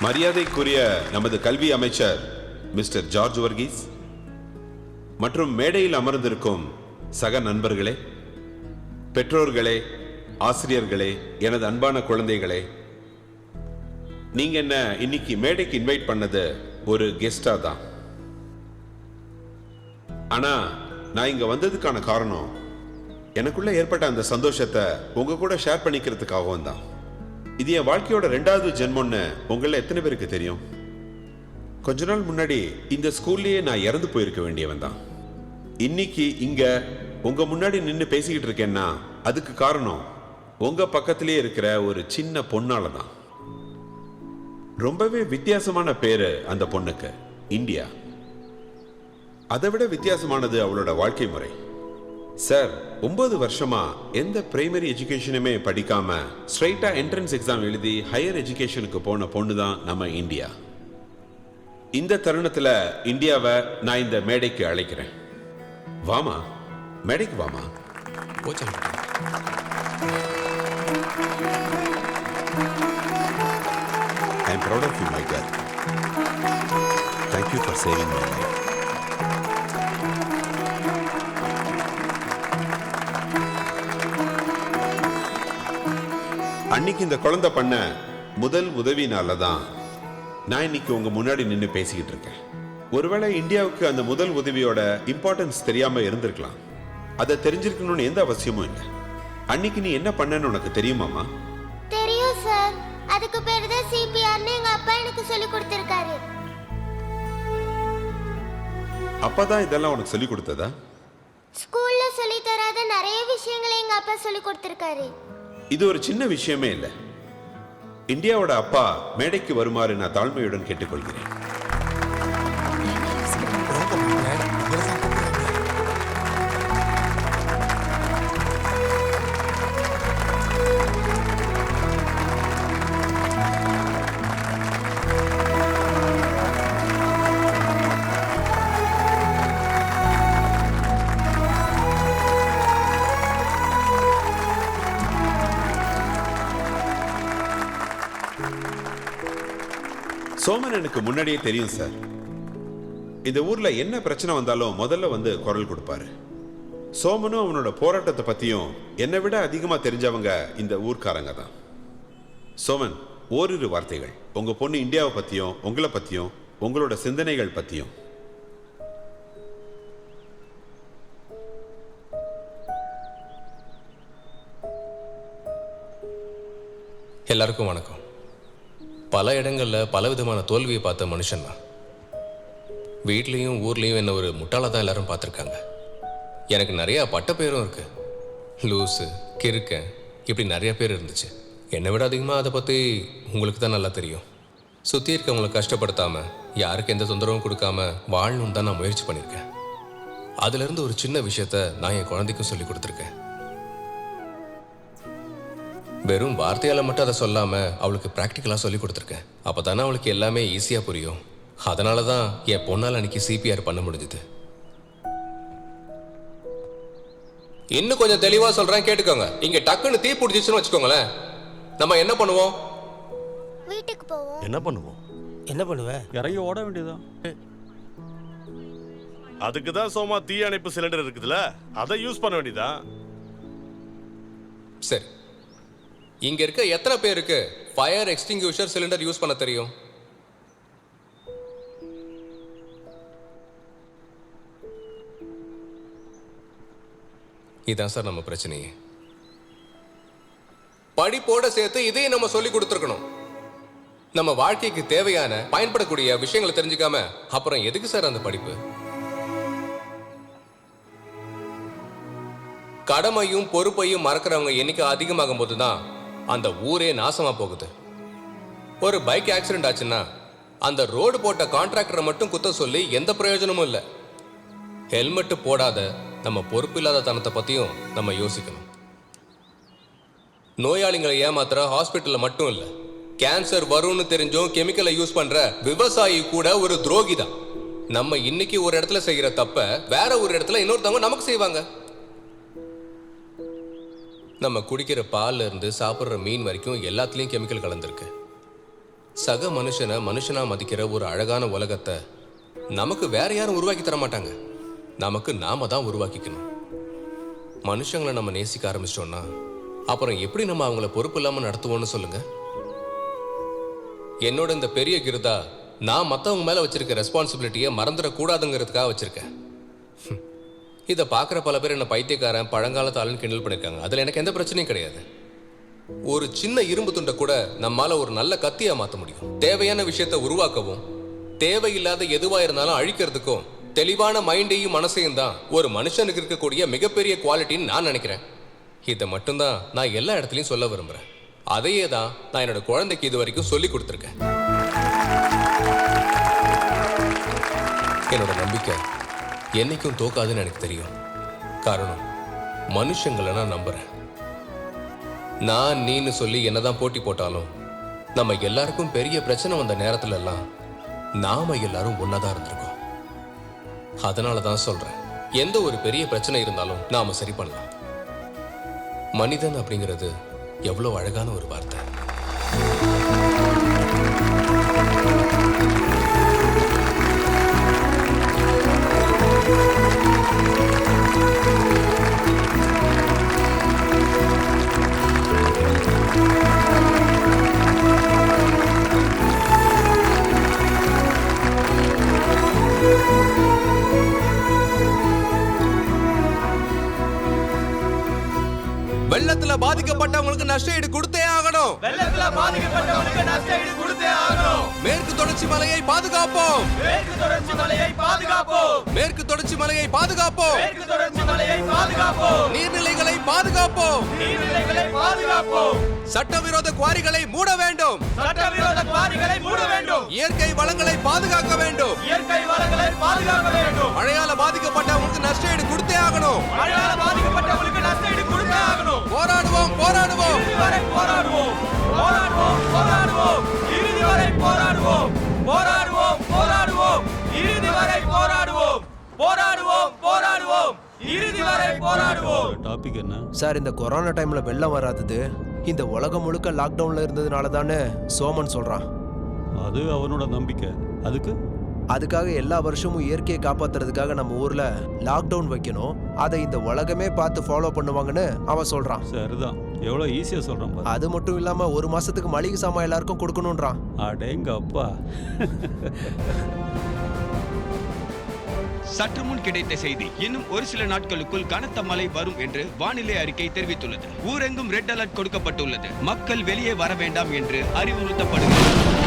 மரியாதைக்குரிய நமது கல்வி அமைச்சர் மிஸ்டர் ஜார்ஜ் வர்கீஸ் மற்றும் மேடையில் அமர்ந்திருக்கும் சக நண்பர்களே பெற்றோர்களே ஆசிரியர்களே எனது அன்பான குழந்தைகளே நீங்க என்ன இன்னைக்கு மேடைக்கு இன்வைட் பண்ணது ஒரு கெஸ்டா தான்? ஆனா நான் இங்க வந்ததுக்கான காரணம் எனக்குள்ள ஏற்பட்ட அந்த சந்தோஷத்தை உங்க கூட ஷேர் பண்ணிக்கிறதுக்காகவும் தான். இது என் வாழ்க்கையோட ரெண்டாவது ஜென்மம்னு உங்களில் எத்தனை பேருக்கு தெரியும்? கொஞ்ச நாள் முன்னாடி இந்த ஸ்கூல்லேயே நான் இறந்து போயிருக்க வேண்டியவன் தான். இன்னைக்கு இங்கே உங்கள் முன்னாடி நின்று பேசிக்கிட்டு இருக்கேன்னா அதுக்கு காரணம் உங்கள் பக்கத்திலேயே இருக்கிற ஒரு சின்ன பொண்ணால தான். ரொம்பவே வித்தியாசமான பேர் அந்த பொண்ணுக்கு இந்தியா. அதை விட வித்தியாசமானது அவளோட வாழ்க்கை முறை. சார் ஒன்பது வருஷமா எந்த பிரைமரி எஜுகேஷனுமே படிக்காம ஸ்ட்ரைட்டா என்ட்ரன்ஸ் எக்ஸாம் எழுதி ஹையர் எஜுகேஷனுக்கு போன பொண்ணு தான் நம்ம இந்தியா. இந்த தருணத்துல இந்தியாவை நான் இந்த மேடைக்கு அழைக்கிறேன். வாமா? மேடைக்கு வாமா. போச்சா I am proud of you my care thank you for saving my அன்னைக்கு இந்த குழந்தை பண்ண முதல் உதவினால தான் நான் இன்னைக்கு உங்க முன்னாடி நின்று பேசிக்கிட்டு இருக்கேன். ஒருவேளை இந்தியாவுக்கு அந்த முதல் உதவியோட இம்பார்ட்டன்ஸ் தெரியாம இருந்திருக்கலாம். அதை தெரிஞ்சிருக்கணும்னு எந்த அவசியமும் இல்லை. அன்னைக்கு நீ என்ன பண்ணன்னு உனக்கு தெரியுமாமா தெரியும் சார் அதுக்கு பேர் தான் சிபிஆர்னு எங்க அப்பா எனக்கு சொல்லி கொடுத்திருக்காரு. அப்பதான் இதெல்லாம் உனக்கு சொல்லி கொடுத்ததா? ஸ்கூல்ல சொல்லி தராத நிறைய விஷயங்களை எங்க அப்பா சொல்லி கொடுத்திருக்காரு. இது ஒரு சின்ன விஷயமே இல்லை. இந்தியாவோட அப்பா மேடைக்கு வருமாறு நான் தாழ்மையுடன் கேட்டுக்கொள்கிறேன். சோமன் எனக்கு முன்னாடியே தெரியும் சார். இந்த ஊர்ல என்ன பிரச்சனை வந்தாலும் முதல்ல வந்து குரல் கொடுப்பாரு. சோமனும் அவனோட போராட்டத்தை பத்தியும் என்னை விட அதிகமாக தெரிஞ்சவங்க இந்த ஊர்க்காரங்க தான். சோமன் ஓரிரு வார்த்தைகள். உங்க பொண்ணு இந்தியாவை பத்தியும் உங்களை பத்தியும் உங்களோட சிந்தனைகள் பத்தியும். எல்லாருக்கும் வணக்கம். பல இடங்களில் பல விதமான தோல்வியை பார்த்த மனுஷன் தான். வீட்லேயும் ஊர்லேயும் என்ன ஒரு முட்டாளாக தான் எல்லாரும் பார்த்துருக்காங்க. எனக்கு நிறையா பட்ட பேரும் இருக்கு. லூஸு கிறுக்கன் இப்படி நிறைய பேர் இருந்துச்சு. என்னை விட அதிகமாக அதை பற்றி உங்களுக்கு தான் நல்லா தெரியும். சுற்றி இருக்கவங்களை கஷ்டப்படுத்தாமல் யாருக்கு எந்த தொந்தரவும் கொடுக்காம வாழணும்னு தான் நான் முயற்சி பண்ணியிருக்கேன். அதுலேருந்து ஒரு சின்ன விஷயத்த நான் என் குழந்தைக்கும் சொல்லி கொடுத்துருக்கேன். வெறும் வார்த்தையால மட்டும் அதை சொல்லாம அவளுக்கு ப்ராக்டிக்கலா சொல்லி கொடுத்துருக்கேன். அப்பதானே அவளுக்கு எல்லாமே ஈஸியா புரியும். அதனால தான் என் பொண்ணால் அன்னைக்கு சிபிஆர் பண்ண முடிஞ்சது. இன்னும் கொஞ்சம் தெளிவா சொல்றேன் கேட்டுக்கோங்க. இங்க டக்குன்னு தீ பிடிச்சிச்சுன்னு வச்சுக்கோங்களேன். நம்ம என்ன பண்ணுவோம்? வீட்டுக்கு போவோம். என்ன பண்ணுவோம்? என்ன பண்ணுவ? இறங்கி ஓட வேண்டியதுதான். அதுக்கு தான் சோமா தீ அணைப்பு சிலிண்டர் இருக்குதுல்ல அதை யூஸ் பண்ண வேண்டியதா சரி. இங்க இருக்க எத்தனை பேருக்கு ஃபயர் எக்ஸ்டிங்யூஷர் சிலிண்டர் யூஸ் பண்ண தெரியும்? இதான் சார் நம்ம பிரச்சனையே. படிப்போட சேர்த்து இதையும் நம்ம சொல்லி கொடுத்துருக்கணும். நம்ம வாழ்க்கைக்கு தேவையான பயன்படக்கூடிய விஷயங்களை தெரிஞ்சுக்காம அப்புறம் எதுக்கு சார் அந்த படிப்பு? கடமையும் பொறுப்பையும் மறக்கிறவங்க எண்ணிக்கை அதிகமாகும் போது தான் அந்த ஊரே நாசமா போகுது. ஒரு பைக் ஆக்சிடென்ட் ஆச்சுன்னா அந்த ரோடு போட்ட கான்ட்ராக்டரை மட்டும் குத்த சொல்லி எந்த பிரயோஜனமும் இல்லை. ஹெல்மெட்டு போடாத நம்ம பொறுப்பு இல்லாத தனத்தை பற்றியும் நம்ம யோசிக்கணும். நோயாளிகளை ஏமாத்துற ஹாஸ்பிட்டலில் மட்டும் இல்லை கேன்சர் வரும்னு தெரிஞ்சும் கெமிக்கலை யூஸ் பண்ணுற விவசாயி கூட ஒரு துரோகி தான் நம்ம இன்னைக்கு ஒரு இடத்துல செய்கிற தப்ப வேற ஒரு இடத்துல இன்னொருத்தவங்க நமக்கு செய்வாங்க. நம்ம குடிக்கிற பால்ல இருந்து சாப்பிட்ற மீன் வரைக்கும் எல்லாத்துலேயும் கெமிக்கல் கலந்துருக்கு. சக மனுஷனை மனுஷனா மதிக்கிற ஒரு அழகான உலகத்தை நமக்கு வேற யாரும் உருவாக்கி தர மாட்டாங்க. நமக்கு நாம தான் உருவாக்கிக்கணும். மனுஷங்களை நம்ம நேசிக்க ஆரம்பிச்சிட்டோம்னா அப்புறம் எப்படி நம்ம அவங்கள பொறுப்பு இல்லாமல் நடத்துவோம்னு சொல்லுங்க. என்னோட இந்த பெரிய கிருதா நான் மற்றவங்க மேலே வச்சிருக்க ரெஸ்பான்சிபிலிட்டியை மறந்துடக்கூடாதுங்கிறதுக்காக வச்சிருக்கேன். இதை பார்க்குற பல பேர் என்ன பைத்தியக்காரன் பழங்காலத்தாலும் கிண்டல் பண்ணியிருக்காங்க. அதில் எனக்கு எந்த பிரச்சனையும் கிடையாது. ஒரு சின்ன இரும்பு துண்டை கூட நம்மால ஒரு நல்ல கத்தியா மாத்த முடியும். தேவையான விஷயத்த உருவாக்கவும் தேவையில்லாத எதுவா இருந்தாலும் அழிக்கிறதுக்கும் தெளிவான மைண்டையும் மனசையும் தான் ஒரு மனுஷனுக்கு இருக்கக்கூடிய மிகப்பெரிய குவாலிட்டின்னு நான் நினைக்கிறேன். இதை மட்டும்தான் நான் எல்லா இடத்துலையும் சொல்ல விரும்புறேன். அதையே தான் நான் என்னோட குழந்தைக்கு இது வரைக்கும் சொல்லி கொடுத்துருக்கேன். என்னோட நம்பிக்கை. என்னைக்கும் தோக்காதுன்னு எனக்கு தெரியும். காரணம் மனுஷங்களை நான் நம்புறேன். நான் நீன்னு சொல்லி என்னதான் போட்டி போட்டாலும் நம்ம எல்லாருக்கும் பெரிய பிரச்சனை வந்த நேரத்துல எல்லாம் நாம எல்லாரும் ஒன்னாதான் இருந்திருக்கோம். அதனால தான் சொல்றேன் எந்த ஒரு பெரிய பிரச்சனை இருந்தாலும் நாம சரி பண்ணலாம். மனிதன் அப்படிங்கிறது எவ்வளவு அழகான ஒரு வார்த்தை. பாதிக்கப்பட்டவங்களுக்கு நஷ்ட ஈடு கொடுத்தே ஆகணும். வெள்ளத்துல பாதிக்கப்பட்டவங்களுக்கு நஷ்ட ஈடு கொடுத்தே மேற்கு தொடர்ச்சி மலையை பாதுகாப்போம். மேற்கு தொடர்ச்சி மலையை பாதுகாப்போம். மேற்கு தொடர்ச்சி மலையை பாதுகாப்போம். மேற்கு தொடர்ச்சி மலையை பாதுகாப்போம். நீர்நிலைகளை பாதுகாப்போம். நீர்நிலைகளை பாதுகாப்போம். சட்டவிரோத குவாரிகளை மூட வேண்டும். சட்டவிரோத குவாரிகளை மூட வேண்டும். இயற்கை வளங்களை பாதுகாக்க வேண்டும். இயற்கை வளங்களை பாதுகாக்க வேண்டும். மழையால பாதிக்கப்பட்டவங்களுக்கு நஷ்ட ஈடு கொடுத்தே ஆகணும். மழையால பாதிக்கப்பட்டவர்களுக்கு நஷ்ட ஈடு கொடுத்தே ஆகணும். போராடுவோம் போராடுவோம். போராடுவோம். போராடுவோம் போராடுவோம். இறுதி வரை போராடுவோம். போராடுவோம் போராடுவோம். இறுதி வரை போராடுவோம். போராடுவோம் போராடுவோம். இறுதி வரை போராடுவோம் டாபிக் என்ன? சார் இந்த கொரோனா டைம்ல வெள்ளம் வராதது. இந்த உலகம் முழுக்க லாக்டவுன்ல இருந்ததுனால தானே சோமன் சொல்றான். அது அவனோட நம்பிக்கை. அதுக்கு? அதுக்காக எல்லா வருஷமும் இயற்கையை காப்பாத்துறதுக்காக நம்ம ஊர்ல லாக்டவுன் வைக்கணும். அதை இந்த உலகமே பார்த்து ஃபாலோ பண்ணுவாங்கன்னு அவன் சொல்றான். சரிதான். எவ்வளோ ஈஸியாக சொல்கிறேன் பாரு. அது மட்டும் இல்லாம ஒரு மாசத்துக்கு மளிகை சாமான் எல்லாருக்கும் கொடுக்கணும்ன்றான். அடேங்க அப்பா சற்று முன் கிடைத்த செய்தி இன்னும் ஒரு சில நாட்களுக்குள் கனத்த மழை வரும் என்று வானிலை அறிக்கை தெரிவித்துள்ளது. ஊரெங்கும் ரெட் அலர்ட் கொடுக்கப்பட்டுள்ளது. மக்கள் வெளியே வர வேண்டாம் என்று அறிவுறுத்தப்படுகிறது.